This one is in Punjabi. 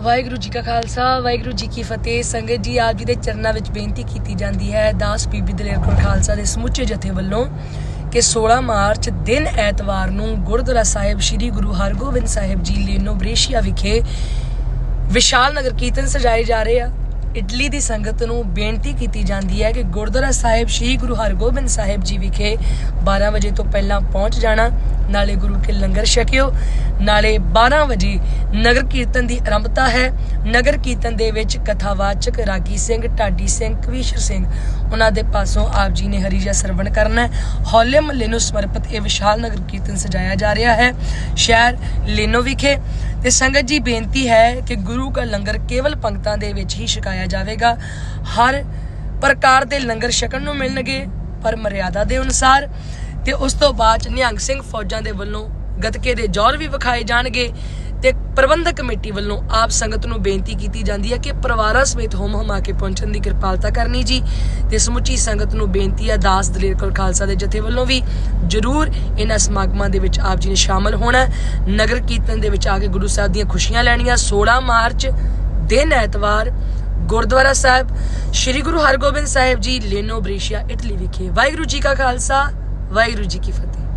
ਵਾਹਿਗੁਰੂ ਜੀ ਕਾ ਖਾਲਸਾ, ਵਾਹਿਗੁਰੂ ਜੀ ਕੀ ਫਤਿਹ। ਸੰਗਤ ਜੀ, ਆਪ ਜੀ ਦੇ ਚਰਨਾਂ ਵਿੱਚ ਬੇਨਤੀ ਕੀਤੀ ਜਾਂਦੀ ਹੈ ਦਾਸ ਬੀਬੀ ਦਲੇਰ ਕੌਰ ਖਾਲਸਾ ਦੇ ਸਮੁੱਚੇ ਜਥੇ ਵੱਲੋਂ ਕਿ 16 ਮਾਰਚ ਦਿਨ ਐਤਵਾਰ ਨੂੰ ਗੁਰਦੁਆਰਾ ਸਾਹਿਬ ਸ੍ਰੀ ਗੁਰੂ ਹਰਗੋਬਿੰਦ ਸਾਹਿਬ ਜੀ ਲੇਨੋ ਬ੍ਰੇਸ਼ੀਆ ਵਿਖੇ ਵਿਸ਼ਾਲ ਨਗਰ ਕੀਰਤਨ ਸਜਾਏ ਜਾ ਰਹੇ ਆ। ਇਟਲੀ ਦੀ ਸੰਗਤ ਨੂੰ ਬੇਨਤੀ ਕੀਤੀ ਜਾਂਦੀ ਹੈ ਕਿ ਗੁਰਦੁਆਰਾ ਸਾਹਿਬ ਸ੍ਰੀ ਗੁਰੂ ਹਰਗੋਬਿੰਦ ਸਾਹਿਬ ਜੀ ਵਿਖੇ 12 ਵਜੇ ਤੋਂ ਪਹਿਲਾਂ ਪਹੁੰਚ ਜਾਣਾ। ਨਾਲੇ ਗੁਰੂ ਕੇ ਲੰਗਰ ਛਕਿਓ। ਨਾਲੇ 12 ਵਜੇ ਨਗਰ ਕੀਰਤਨ ਦੀ ਆਰੰਭਤਾ ਹੈ। ਨਗਰ ਕੀਰਤਨ ਦੇ ਵਿੱਚ ਕਥਾਵਾਚਕ ਰਾਗੀ ਸਿੰਘ, ਢਾਡੀ ਸਿੰਘ, ਕਵੀਸ਼ਰ ਸਿੰਘ ਉਹਨਾਂ ਦੇ ਪਾਸੋਂ ਆਪ ਜੀ ਨੇ ਹਰੀਜਾ ਸਰਵਣ ਕਰਨਾ ਹੈ। ਹੌਲੇ ਮਹੱਲੇ ਨੂੰ ਸਮਰਪਿਤ ਇਹ ਵਿਸ਼ਾਲ ਨਗਰ ਕੀਰਤਨ ਸਜਾਇਆ ਜਾ ਰਿਹਾ ਹੈ। ਸ਼ਹਿਰ ਲੇਨੋ ਵਿਖੇ। ਤੇ ਸੰਗਤ ਜੀ, ਬੇਨਤੀ ਹੈ ਕਿ ਗੁਰੂ ਕਾ ਲੰਗਰ ਕੇਵਲ ਪੰਕਤਾਂ ਦੇ ਵਿੱਚ ਹੀ ਛਕਾਇਆ ਜਾਵੇਗਾ। ਹਰ ਪ੍ਰਕਾਰ ਦੇ ਲੰਗਰ ਛਕਣ ਨੂੰ ਮਿਲਣਗੇ, ਪਰ ਮਰਿਆਦਾ ਦੇ ਅਨੁਸਾਰ ਤੇ ਉਸ ਤੋਂ ਬਾਅਦ ਨਿਹੰਗ ਸਿੰਘ ਫੌਜਾਂ ਦੇ ਵੱਲੋਂ ਗਤਕੇ ਦੇ ਜੌਹਰ ਵੀ ਵਿਖਾਏ ਜਾਣਗੇ ਤੇ ਪ੍ਰਬੰਧਕ ਕਮੇਟੀ ਵੱਲੋਂ ਆਪ ਸੰਗਤ ਨੂੰ ਬੇਨਤੀ ਕੀਤੀ ਜਾਂਦੀ ਹੈ ਕਿ ਪਰਿਵਾਰਾਂ ਸਮੇਤ ਹੋਮ ਹਮਾ ਕੇ ਪਹੁੰਚਣ ਦੀ ਕਿਰਪਾਲਤਾ ਕਰਨੀ ਜੀ ਤੇ ਸਮੁੱਚੀ ਸੰਗਤ ਨੂੰ ਬੇਨਤੀ ਹੈ ਦਾਸ ਦਲੇਰ ਕੌਰ ਖਾਲਸਾ ਦੇ ਜਥੇ ਵੱਲੋਂ ਵੀ ਜਰੂਰ ਇਹਨਾਂ ਸਮਾਗਮਾਂ ਦੇ ਵਿੱਚ ਆਪ ਜੀ ਨੇ ਸ਼ਾਮਲ ਹੋਣਾ ਨਗਰ ਕੀਰਤਨ ਦੇ ਵਿੱਚ ਆ ਕੇ ਗੁਰੂ ਸਾਹਿਬ ਦੀਆਂ ਖੁਸ਼ੀਆਂ ਲੈਣੀਆਂ। 16 ਮਾਰਚ ਦਿਨ ਐਤਵਾਰ ਗੁਰਦੁਆਰਾ ਸਾਹਿਬ, ਸ੍ਰੀ ਗੁਰੂ ਹਰਗੋਬਿੰਦ ਸਾਹਿਬ ਜੀ, ਲੇਨੋ ਬ੍ਰੇਸ਼ੀਆ, ਇਟਲੀ ਵਿਖੇ। ਵਾਹਿਗੁਰੂ ਜੀ ਕਾ ਖਾਲਸਾ ਵਾਹਿਗੁਰੂ ਜੀ ਕੀ ਫਤਿਹ।